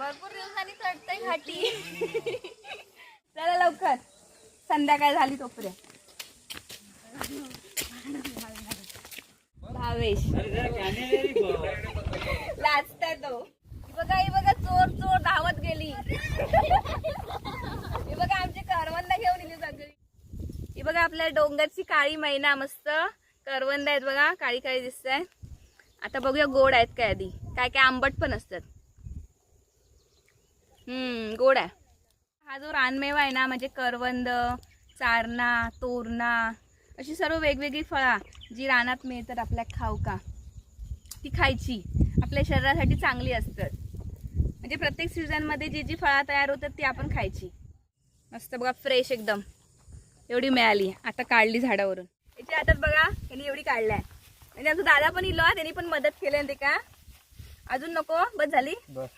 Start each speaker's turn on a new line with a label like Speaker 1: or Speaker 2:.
Speaker 1: भरपूर दिवसांनी चढतय घाटी. चला लवकर. संध्याकाळ झाली तोपर्यंत. भावेश. लाजताय तो. बघा ही बघा चोर चोर धावत गेली. बघा आमची करवंदा घेऊन गेली सगळी. ही बघा आपल्या डोंगरची काळी मैना मस्त. करवंद आहेत बघा काळी काळी दिसत आता बघूया गोड आहेत काय आधी. काय काय आंबट पण असतात. हम्म गोड आहे. हा जो रानमेवा आहे ना म्हणजे करवंद चारणा तोरणा अशी सर्व वेगवेगळी फळा जी रानात मिळतात आपल्या खाऊ का ती खायची. आपल्या शरीरासाठी चांगली असतात. म्हणजे प्रत्येक सीझनमध्ये जी जी फळा तयार होतात ती आपण खायची. मस्त बघा फ्रेश एकदम. एवढी मिळाली. आता काढली झाडावरून. याच्या हातात बघा त्यांनी एवढी काढल्या म्हणजे आमचा दादा पण इलो त्यांनी पण मदत केली ते का? अजून नको? बस झाली?
Speaker 2: बस.